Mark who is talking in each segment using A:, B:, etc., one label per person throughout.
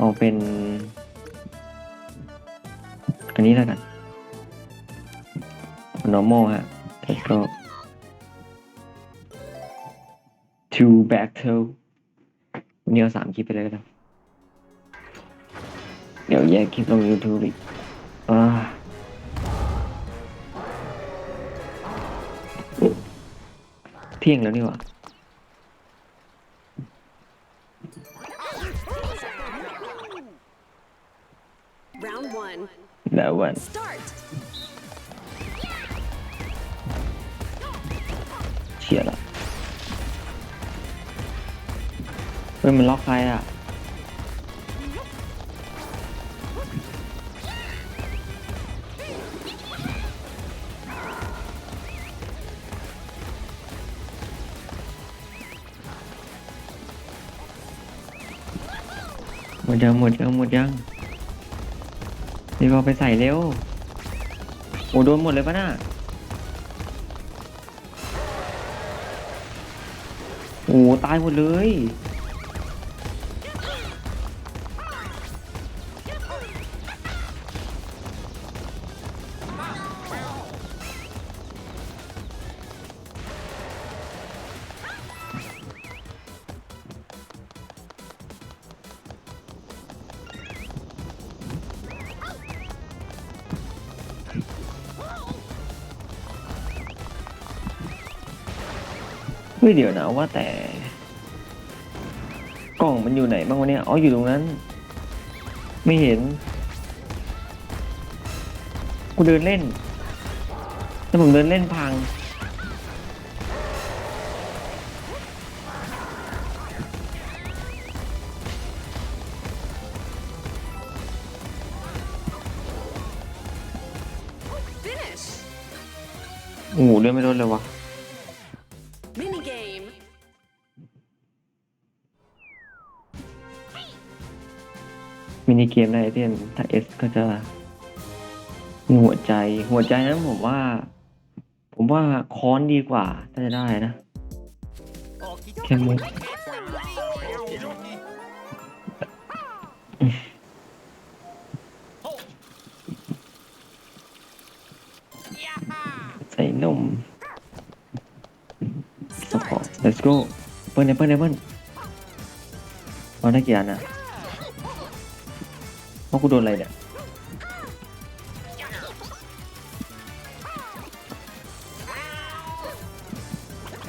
A: เอาเป็น อันนี้แล้วกัน normal ฮะแล้วก็ two battle วันนี้เอาสามคลิปไปเลยก็ได้เดี๋ยวแยกคลิปลง YouTube อีกอ่าเที่ยงแล้วนี่หว่า แล้ววันเชียร์ละเฮ้ยมันล็อกใครอะหมดยังหมดยังหมดยัง รีบเอาไปใส่เร็ว โอ้โดนหมดเลยปะน่ะโอ้ตายหมดเลย ยเดี๋ยวนะว่าแต่ กล่องมันอยู่ไหนบ้างวะเนี่ยอ๋ออยู่ตรงนั้น ไม่เห็น กูเดินเล่นแต่ผมเดินเล่นพัง
B: Finish.
A: โอ้โหเลื่อนไม่ลดเลยวะ มินิเกมได้ไอเทมถ้าเอสก็จะมีหัวใจ หัวใจนั้นผมว่า ผมว่าค้อนดีกว่าถ้าจะได้นะ แค่มุกใส่นมสปอร์ต let's go เปิ้ลเปิ้ลเปิ้ลเอาได้กี่อันอะ พราะกูโดนอะไรเนี่ย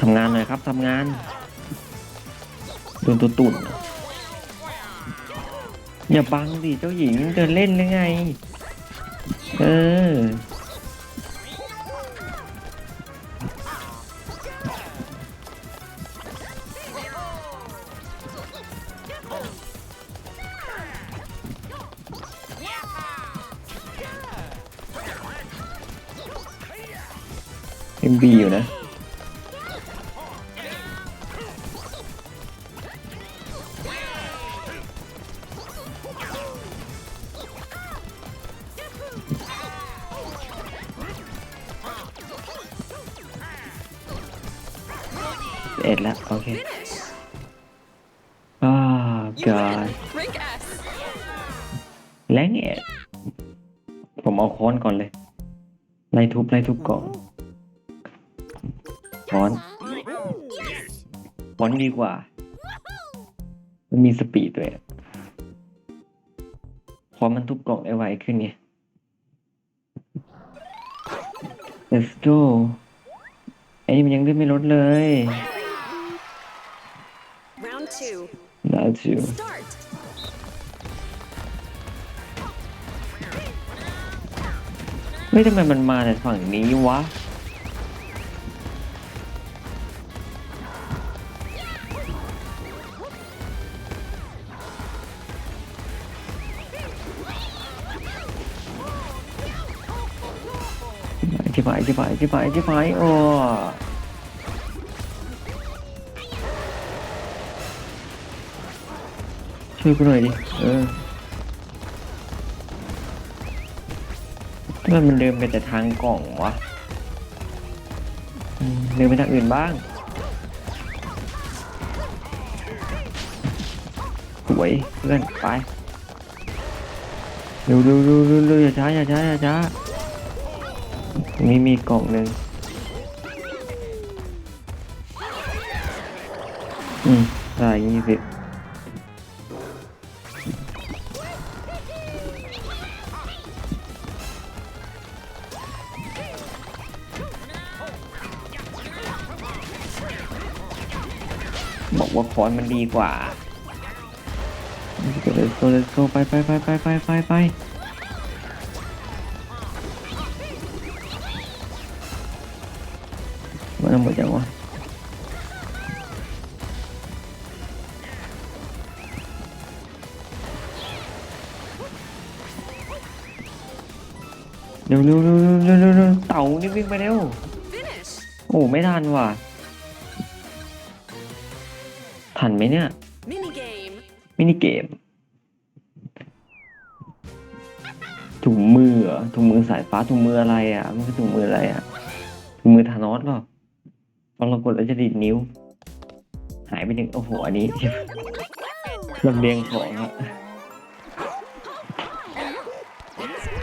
A: ทำงานหน่อยครับทำงานโดนตัวตุ่นอย่าบังดิเจ้าหญิงเดินเล่นหรือไง เออ บีอยู่นะ เอ็ดแล้ว โอเค
B: Finish.
A: อ้า
B: You
A: กา
B: win. Rank S.
A: แรงเอ็ดผมเอาค้อนก่อนเลย ไล่ทุบไล่ทุบกล่อง ค้อนค้อนดีกว่า มันมีสปีดด้วยอะค้อนมันทุบกล่องได้ไวขึ้นไง let's go ไอ้นี่มันยังเลื่อนไม่ลดเลย
B: Round two.
A: ได้จิว
B: Start.
A: เฮ้ยทำไมมันมาแต่ฝั่งนี้วะ บหายชิบหายชิบหายชิบหายโอ้ช่วยกูหน่อยดิ เออทำไมมันเดินไปแต่ทางกล่องวะเดินไปทางอื่นบ้าง สวยเพื่อนไป เร็วเร็วเร็วเร็วอย่าช้าอย่าช้าอย่าช้าต รงนี้มีกล่องหนึ่งอืมได้ยี่สิบบอกว่าคอนมันดีกว่าเลสโกเลโกไปไปไปไปไปไปไป มันหมดยังวะเร็วเร็วเร็วเร็วเร็วเร็วเต่านี่วิ่งไปเร็วโอ้ไม่ทันว่ะทันไหมเนี่ย มินิเกมถุงมือเหรอถุงมือสายฟ้าถุงมืออะไรอะมันคือถุงมืออะไรอะถุงมือธานอสเปล่า พอเรากดแล้วจะดีดนิ้ว หายไปหนึ่งโอ้โหอันนี้ลำเลียงของอะ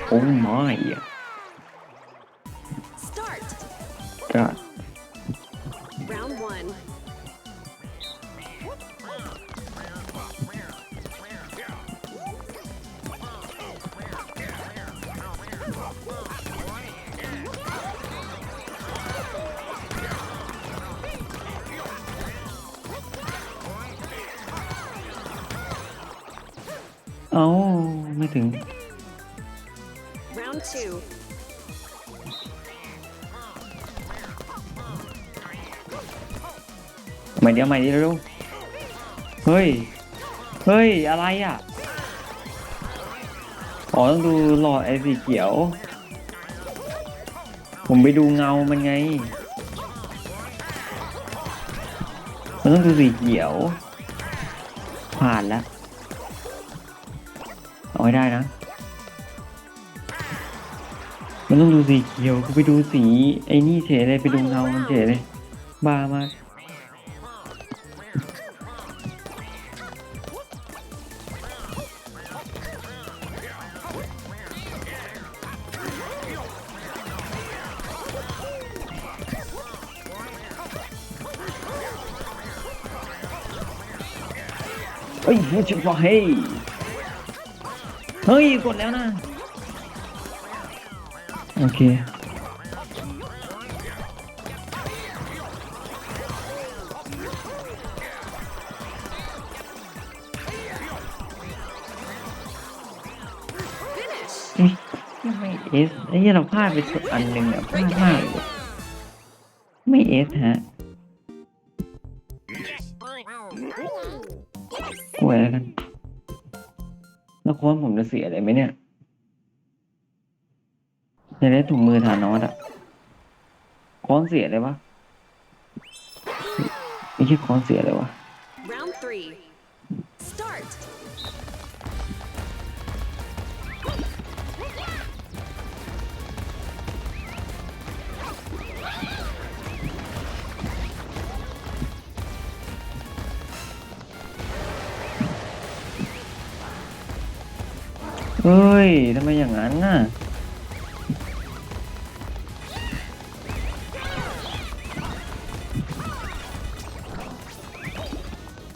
A: โอ้ไม่อะ
B: Start.
A: ก็ เอ้าไม่ถึง
B: Round two.
A: ใหม่เดียวใหม่เดียวเร็วเฮ้ย เฮ้ย อะไรอะ อ๋อ ต้องดูหลอดไอ้สีเขียว ผมไปดูเงามันไง มันต้องดูสีเขียว ผ่านแล้ว เอาให้ได้นะ มันต้องดูสีเขียวกูไปดูสีไอ้นี่เฉยเลยไปดูเงามันเฉยเลยบ้ามากเฮ้ยพูดชิบว่าเฮ้ย เฮ้ย กดแล้วนะ โอเค
B: Finish.
A: เอ๊ะไม่เอสไอ้เหี้ยเราพลาดไปสักอันหนึ่งอะพลาดมากเลยไม่เอสฮะกลัวแล้วกัน แล้วโค้นผมจะเสียอะไรไหมเนี่ยจะได้ถุงมือฐานนอสอะโค้นเสียเลยวะไม่ใช่โค้นเสียเลยวะ เฮ้ยทำไมอย่างนั้นน่ะ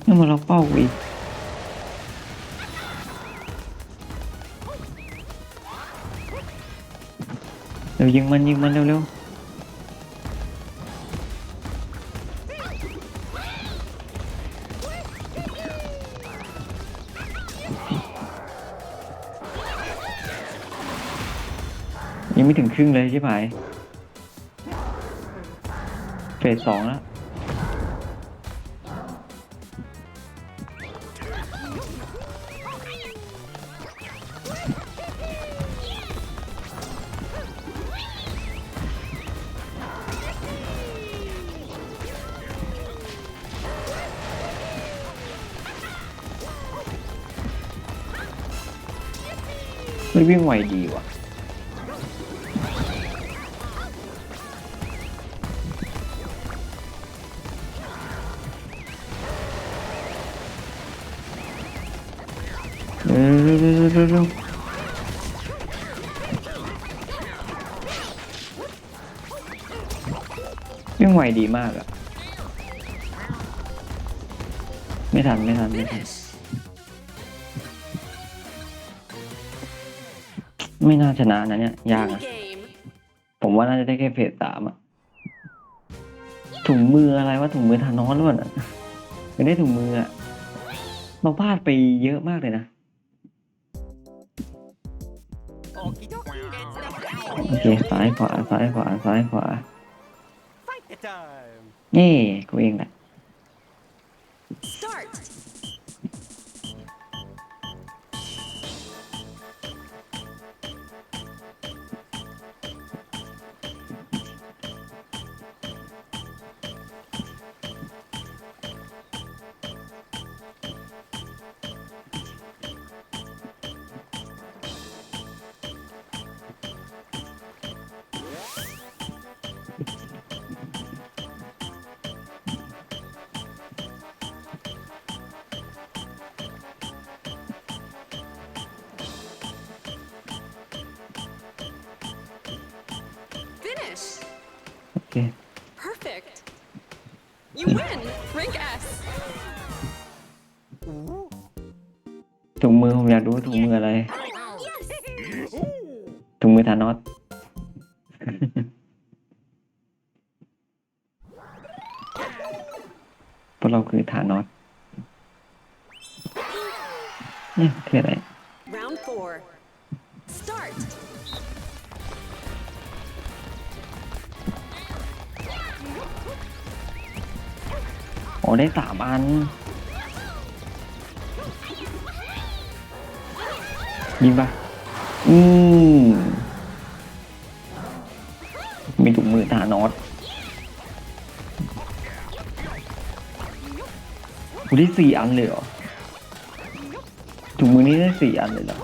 A: ยังมาล็อกเป้าอีกเร็วยิงมันยิงมันเร็วๆ ถึงครึ่งเลยใช่ไหมเฟสสองแล้วไม่วิ่งไวดีว่ะ เร็ววิ่งไวดีมากอะไม่ทัน ไม่ทัน ไม่ทัน ไม่น่าชนะนะเนี่ย ยากอะผมว่าน่าจะได้แค่เพจสามอะถุงมืออะไรว่าถุงมือทานอนหรือเปล่าไม่ได้ถุงมืออะเราพลาดไปเยอะมากเลยนะ โอเคซ้ายขวาซ้ายขวาซ้ายขวานี่กูเองแหละ
B: Start.
A: เค
B: Perfect. You win. Rank S.
C: Ooh.
A: ถุงมือผมอยากดูว่าถุงมืออะไรถุงมือทานอสเพราะเราคือทานอสเนี่ยคืออะไร
B: Round four. Start.
A: ได้สามอัน ยิงปะอืมมีถุงมือทานอสกูได้สี่อันเลยเหรอถุงมือนี้ได้สี่อันเลยเหรอ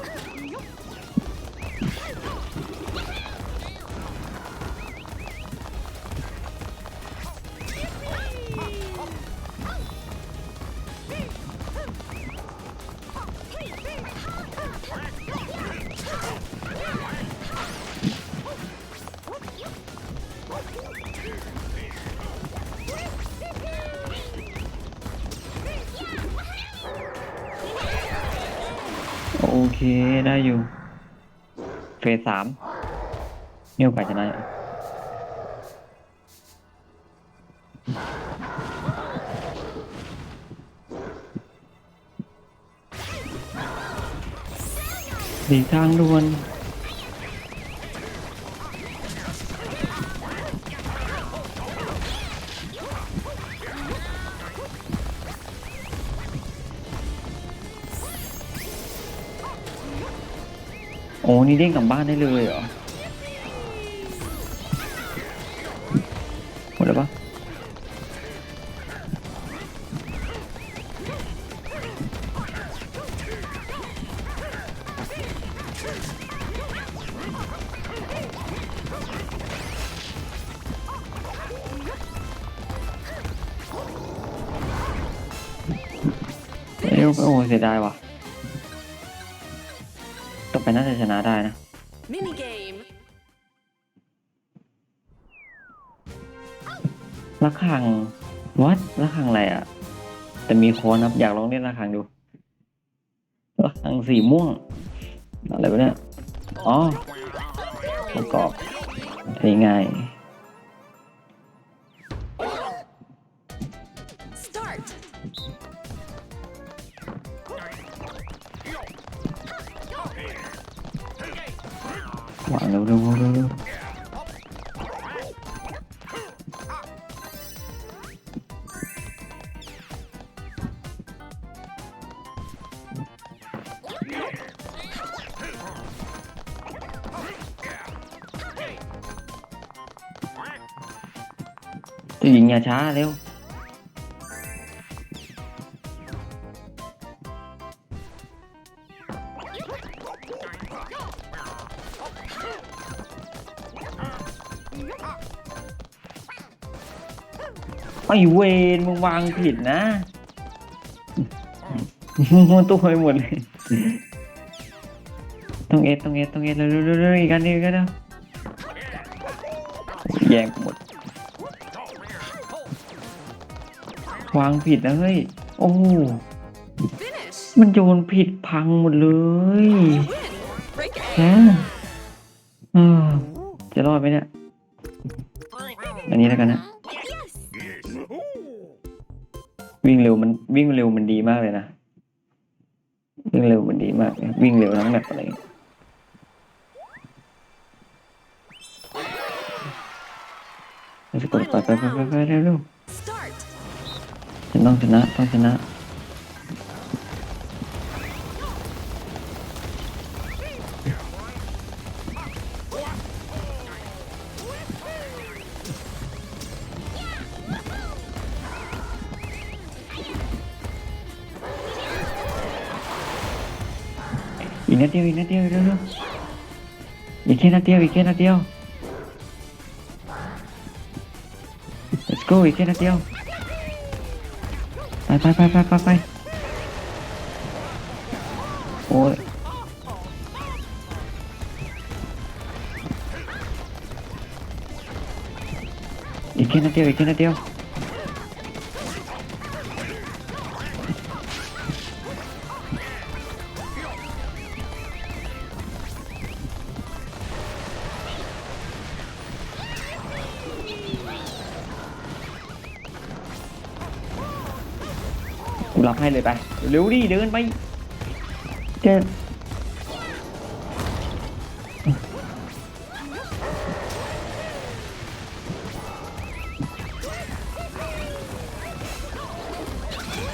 A: มีโอกาสชนะอยู่หลีทางด่วนโอ้นี่เด้งกลับบ้านได้เลยเหรอ เอ้ยโอ้เสียดายว่ะต่อไปน่าจะชนะได้นะ
B: Mini game.
A: ระฆังวัดระฆังอะไรอะ แต่มีโค้นครับอยากลองเล่นระฆังดูระฆังสีม่วง อะไรวะเนี่ย อ๋อประกอบอันนี้ง่าย จะยิงอย่าช้าเร็วไอ้เวนมึงวางผิดนะมันตัวไปหมดเลยต้องเอสต้องเอสต้องเอสเร็วเร็วเร็วเร็วอีกอันนึงกอันเดียวแย่งหมด วางผิดนะเฮ้ย โอ้
B: Finish.
A: มันโยนผิดพังหมดเลย
B: You win. Rank
A: แฮ
B: A.
A: เออจะรอดไหมเนี่ย อันนี้แล้วกันนะ
B: Yes.
A: วิ่งเร็วมันวิ่งเร็วมันดีมากเลยนะ วิ่งเร็วมันดีมากเลยวิ่งเร็วทั้งแบบอะไรอย่างเงี้ยเราจะกดไปไปไปไปไปเร็วเร็ว
B: Start.
A: No get that, don't get that. Vine tío, vine tío, vine tío. Viquena tío, viquena tío. Let's go, viquena tío. ไปไปไปไปไปไปโอ้ยอีกแค่นัดเดียวอีกแค่นัดเดียว รับให้เลยไป เร็วดิเดินไปเดิน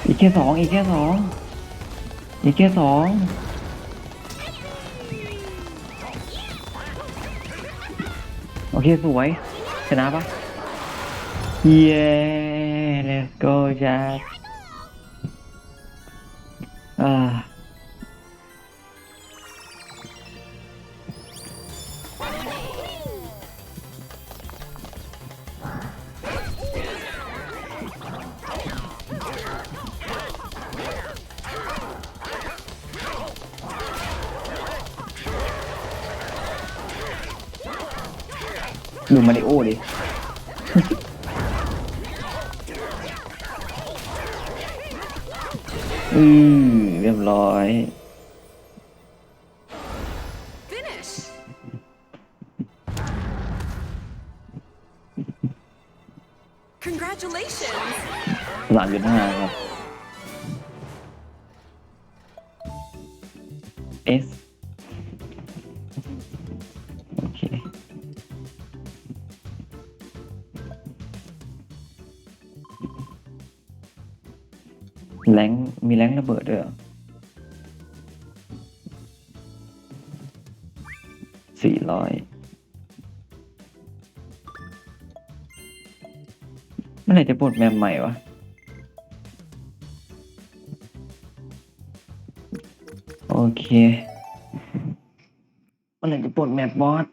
A: อีกแค่สองอีกแค่สองอีกแค่สองโอเคสวย ชนะปะเย้ let's go Jack อ่าดูมาริโอดิ อืมเรียบร้อย แรงมีแรงระเบิดด้วยเหรอสี่ร้อยเมื่อไหร่จะปลดแมปใหม่วะโอเคเมื่อไหร่จะปลดแมปบอส